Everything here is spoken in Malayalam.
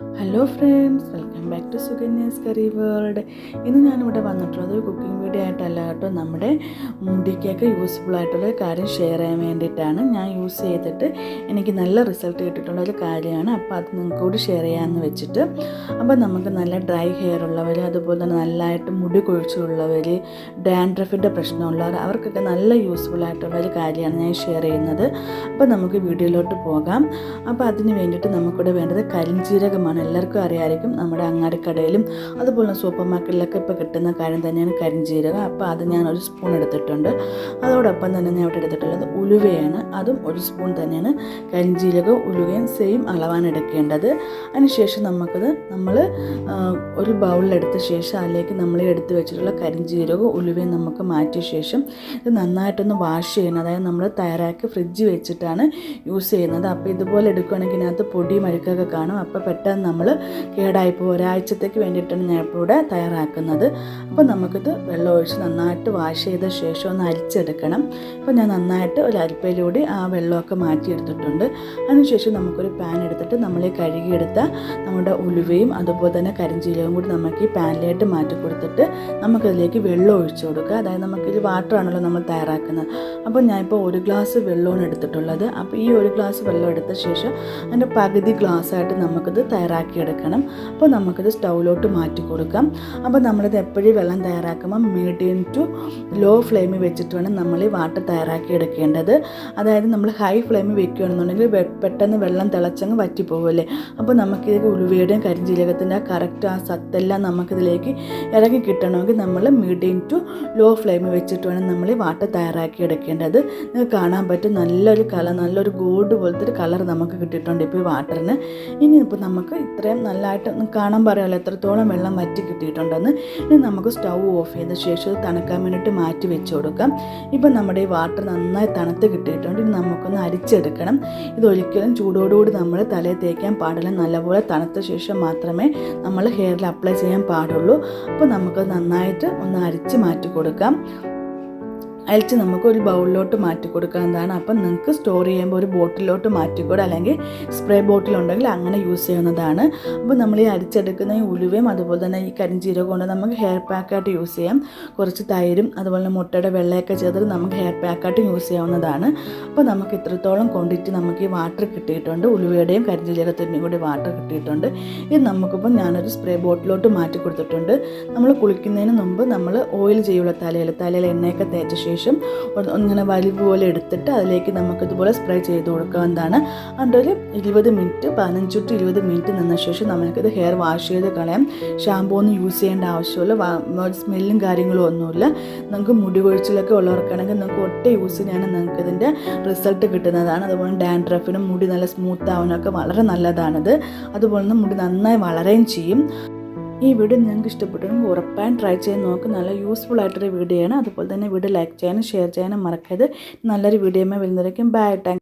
Hello friends. Welcome back to Sukanya's curry world ഇന്ന് ഞാനിവിടെ വന്നിട്ടുള്ളത് കുക്കിംഗ് വീഡിയോ ആയിട്ടല്ല കേട്ടോ. നമ്മുടെ മുടിക്കൊക്കെ യൂസ്ഫുൾ ആയിട്ടുള്ള കാര്യം ഷെയർ ചെയ്യാൻ വേണ്ടിയിട്ടാണ്. ഞാൻ യൂസ് ചെയ്തിട്ട് എനിക്ക് നല്ല റിസൾട്ട് കിട്ടിയിട്ടുള്ള ഒരു കാര്യമാണ്. അപ്പോൾ അത് നിങ്ങൾക്ക് കൂടി ഷെയർ ചെയ്യാമെന്ന് വെച്ചിട്ട്. അപ്പോൾ നമുക്ക് നല്ല ഡ്രൈ ഹെയർ ഉള്ളവർ അതുപോലെ തന്നെ നല്ലതായിട്ട് മുടി കൊഴിച്ചുള്ളവർ ഡാൻഡ്രഫിന്റെ പ്രശ്നമുള്ളവർ അവർക്കൊക്കെ നല്ല യൂസ്ഫുൾ ആയിട്ടുള്ള ഒരു കാര്യമാണ് ഞാൻ ഷെയർ ചെയ്യുന്നത്. അപ്പോൾ നമുക്ക് വീഡിയോയിലോട്ട് പോകാം. അപ്പോൾ അതിന് വേണ്ടിയിട്ട് നമുക്കിവിടെ വേണ്ടത് കരിഞ്ചീരകമാണ്. എല്ലാവർക്കും അറിയാമായിരിക്കും. നമ്മുടെ അങ്ങാടിക്കടയിലും അതുപോലെ സൂപ്പർ മാർക്കറ്റിലൊക്കെ ഇപ്പോൾ കിട്ടുന്ന കാര്യം തന്നെയാണ് കരിഞ്ജീരകം അപ്പോൾ അത് ഞാൻ ഒരു സ്പൂൺ എടുത്തിട്ടുണ്ട്. അതോടൊപ്പം തന്നെ ഞാൻ ഇവിടെ എടുത്തിട്ടുള്ളത് ഉലുവയാണ്. അതും ഒരു സ്പൂൺ തന്നെയാണ് കരിഞ്ജീരകവും ഉലുവയും സെയിം അളവാണ് എടുക്കേണ്ടത്. അതിനുശേഷം നമുക്കത് നമ്മൾ ഒരു ബൗളിലെടുത്ത ശേഷം അതിലേക്ക് നമ്മൾ എടുത്ത് വെച്ചിട്ടുള്ള കരിഞ്ജീരകവും ഉലുവയും നമുക്ക് മാറ്റിയ ശേഷം ഇത് നന്നായിട്ടൊന്ന് വാഷ് ചെയ്യണം. അതായത് നമ്മൾ തയ്യാറാക്കി ഫ്രിഡ്ജ് വെച്ചിട്ടാണ് യൂസ് ചെയ്യുന്നത്. അപ്പോൾ ഇതുപോലെ എടുക്കുകയാണെങ്കിൽ അതിനകത്ത് പൊടി അഴുക്കൊക്കെ കാണും. അപ്പോൾ പെട്ടെന്ന് നമ്മൾ കേടായിപ്പോൾ ഒരാഴ്ചത്തേക്ക് വേണ്ടിയിട്ടാണ് ഞാൻ ഇപ്പോൾ ഇവിടെ തയ്യാറാക്കുന്നത്. അപ്പോൾ നമുക്കിത് വെള്ളം ഒഴിച്ച് നന്നായിട്ട് വാഷ് ചെയ്ത ശേഷം ഒന്ന് അരിച്ചെടുക്കണം. അപ്പോൾ ഞാൻ നന്നായിട്ട് ഒരു അരിപ്പയിലൂടെ ആ വെള്ളമൊക്കെ മാറ്റിയെടുത്തിട്ടുണ്ട്. അതിനുശേഷം നമുക്കൊരു പാൻ എടുത്തിട്ട് നമ്മൾ ഈ കഴുകിയെടുത്ത നമ്മുടെ ഉലുവയും അതുപോലെ തന്നെ കരിഞ്ചീലവും കൂടി നമുക്ക് ഈ പാനിലായിട്ട് മാറ്റി കൊടുത്തിട്ട് നമുക്കതിലേക്ക് വെള്ളം ഒഴിച്ചു കൊടുക്കുക. അതായത് നമുക്കൊരു വാട്ടറാണല്ലോ നമ്മൾ തയ്യാറാക്കുന്നത്. അപ്പോൾ ഞാനിപ്പോൾ ഒരു ഗ്ലാസ് വെള്ളമാണ് എടുത്തിട്ടുള്ളത്. അപ്പോൾ ഈ ഒരു ഗ്ലാസ് വെള്ളം എടുത്ത ശേഷം അതിന്റെ പകുതി ഗ്ലാസ്സായിട്ട് നമുക്കിത് തയ്യാറാക്കിയെടുക്കണം. അപ്പോൾ നമുക്കിത് സ്റ്റൗവിലോട്ട് മാറ്റി കൊടുക്കാം. അപ്പോൾ നമ്മളിത് എപ്പോഴും വെള്ളം തയ്യാറാക്കുമ്പോൾ മീഡിയം ടു ലോ ഫ്ലെയിമിൽ വെച്ചിട്ട് വേണം നമ്മൾ ഈ വാട്ടർ തയ്യാറാക്കി എടുക്കേണ്ടത്. അതായത് നമ്മൾ ഹൈ ഫ്ലെയിമിൽ വെക്കുകയാണെന്നുണ്ടെങ്കിൽ പെട്ടെന്ന് വെള്ളം തിളച്ചങ്ങ് വറ്റിപ്പോകുമല്ലേ? അപ്പോൾ നമുക്കിത് ഉലുവയുടെയും കരിഞ്ചീലകത്തിന്റെ ആ കറക്റ്റ് ആ സത്തെല്ലാം നമുക്കിതിലേക്ക് ഇറങ്ങി കിട്ടണമെങ്കിൽ നമ്മൾ മീഡിയം ടു ലോ ഫ്ലെയിമിൽ വെച്ചിട്ട് വേണം നമ്മൾ ഈ വാട്ടർ തയ്യാറാക്കി എടുക്കേണ്ടത്. നിങ്ങൾക്ക് കാണാൻ പറ്റും നല്ലൊരു കളർ നല്ലൊരു ഗോൾഡ് പോലത്തെ ഒരു കളർ നമുക്ക് കിട്ടിയിട്ടുണ്ട് ഇപ്പോൾ ഈ വാട്ടറിന് ഇനി ഇപ്പോൾ നമുക്ക് ഇത്രയും നല്ലതായിട്ട് കാണാൻ പറയാമല്ലോ എത്രത്തോളം വെള്ളം വറ്റി കിട്ടിയിട്ടുണ്ടെന്ന്. ഇനി നമുക്ക് സ്റ്റൗ ഓഫ് ചെയ്ത ശേഷം ഇത് തണുക്കാൻ വേണ്ടിയിട്ട് മാറ്റി വെച്ച് കൊടുക്കാം. ഇപ്പം നമ്മുടെ ഈ വാട്ടർ നന്നായി തണുത്ത് കിട്ടിയിട്ടുണ്ട്. ഇനി നമുക്കൊന്ന് അരിച്ചെടുക്കണം. ഇതൊരിക്കലും ചൂടോടുകൂടി നമ്മൾ തലയിൽ തേക്കാൻ പാടില്ല. നല്ലപോലെ തണുത്ത ശേഷം മാത്രമേ നമ്മൾ ഹെയറിൽ അപ്ലൈ ചെയ്യാൻ പാടുള്ളൂ. അപ്പോൾ നമുക്ക് നന്നായിട്ട് ഒന്ന് അരിച്ച് മാറ്റി കൊടുക്കാം. അരിച്ച് നമുക്ക് ഒരു ബൗളിലോട്ട് മാറ്റി കൊടുക്കാവുന്നതാണ് അപ്പം നിങ്ങൾക്ക് സ്റ്റോർ ചെയ്യുമ്പോൾ ഒരു ബോട്ടിലോട്ട് മാറ്റിക്കൂടെ? അല്ലെങ്കിൽ സ്പ്രേ ബോട്ടിൽ ഉണ്ടെങ്കിൽ അങ്ങനെ യൂസ് ചെയ്യുന്നതാണ് അപ്പോൾ നമ്മൾ ഈ അരിച്ചെടുക്കുന്ന ഈ ഉലുവയും അതുപോലെ തന്നെ ഈ കരിഞ്ചീരകം കൊണ്ട് നമുക്ക് ഹെയർ പാക്കായിട്ട് യൂസ് ചെയ്യാം. കുറച്ച് തൈരും അതുപോലെ തന്നെ മുട്ടയുടെ വെള്ളയൊക്കെ ചേർത്തിട്ട് നമുക്ക് ഹെയർ പാക്കായിട്ട് യൂസ് ചെയ്യാവുന്നതാണ്. അപ്പോൾ നമുക്ക് ഇത്രത്തോളം ക്വാണ്ടിറ്റി നമുക്ക് ഈ വാട്ടർ കിട്ടിയിട്ടുണ്ട്. ഉലുവയുടെയും കരിഞ്ചീരകത്തിന്റെയും കൂടി വാട്ടർ കിട്ടിയിട്ടുണ്ട്. ഇത് നമുക്കിപ്പോൾ ഞാനൊരു സ്പ്രേ ബോട്ടിലോട്ട് മാറ്റി കൊടുത്തിട്ടുണ്ട് നമ്മൾ കുളിക്കുന്നതിന് മുമ്പ് നമ്മൾ ഓയിൽ ചെയ്യുള്ള. തലയിൽ തലയിൽ എണ്ണയൊക്കെ തേച്ച ഒന്ന് ഇങ്ങനെ വലിവ് പോലെ എടുത്തിട്ട് അതിലേക്ക് നമുക്കിതുപോലെ സ്പ്രേ ചെയ്ത് കൊടുക്കാവുന്നതാണ് അതുകൊണ്ട് ഒരു ഇരുപത് മിനിറ്റ് പതിനഞ്ച് ടു ഇരുപത് മിനിറ്റ് നിന്ന ശേഷം നമുക്കിത് ഹെയർ വാഷ് ചെയ്ത് കളയാം. ഷാമ്പൂ ഒന്നും യൂസ് ചെയ്യേണ്ട ആവശ്യമില്ല. സ്മെല്ലും കാര്യങ്ങളും ഒന്നുമില്ല. നിങ്ങൾക്ക് മുടി കൊഴിച്ചിലൊക്കെ ഉള്ളവർക്കാണെങ്കിൽ നിങ്ങൾക്ക് ഒറ്റ യൂസ് ചെയ്യാനും നിങ്ങൾക്ക് ഇതിന്റെ റിസൾട്ട് കിട്ടുന്നതാണ്. അതുപോലെ ഡാൻഡ്രഫിനും മുടി നല്ല സ്മൂത്ത് ആവാനൊക്കെ വളരെ നല്ലതാണിത്. അതുപോലെ തന്നെ മുടി നന്നായി വളരുകയും ചെയ്യും. ഈ വീഡിയോ നിങ്ങൾക്ക് ഇഷ്ടപ്പെട്ടെങ്കിൽ ഉറപ്പായും ട്രൈ ചെയ്ത് നോക്ക്. നല്ല യൂസ്ഫുൾ ആയിട്ടൊരു വീഡിയോ ആണ്. അതുപോലെ തന്നെ വീഡിയോ ലൈക്ക് ചെയ്യാനും ഷെയർ ചെയ്യാനും മറക്കരുത്. നല്ലൊരു വീഡിയോ വരുന്നതായിരിക്കും ബൈ താങ്ക്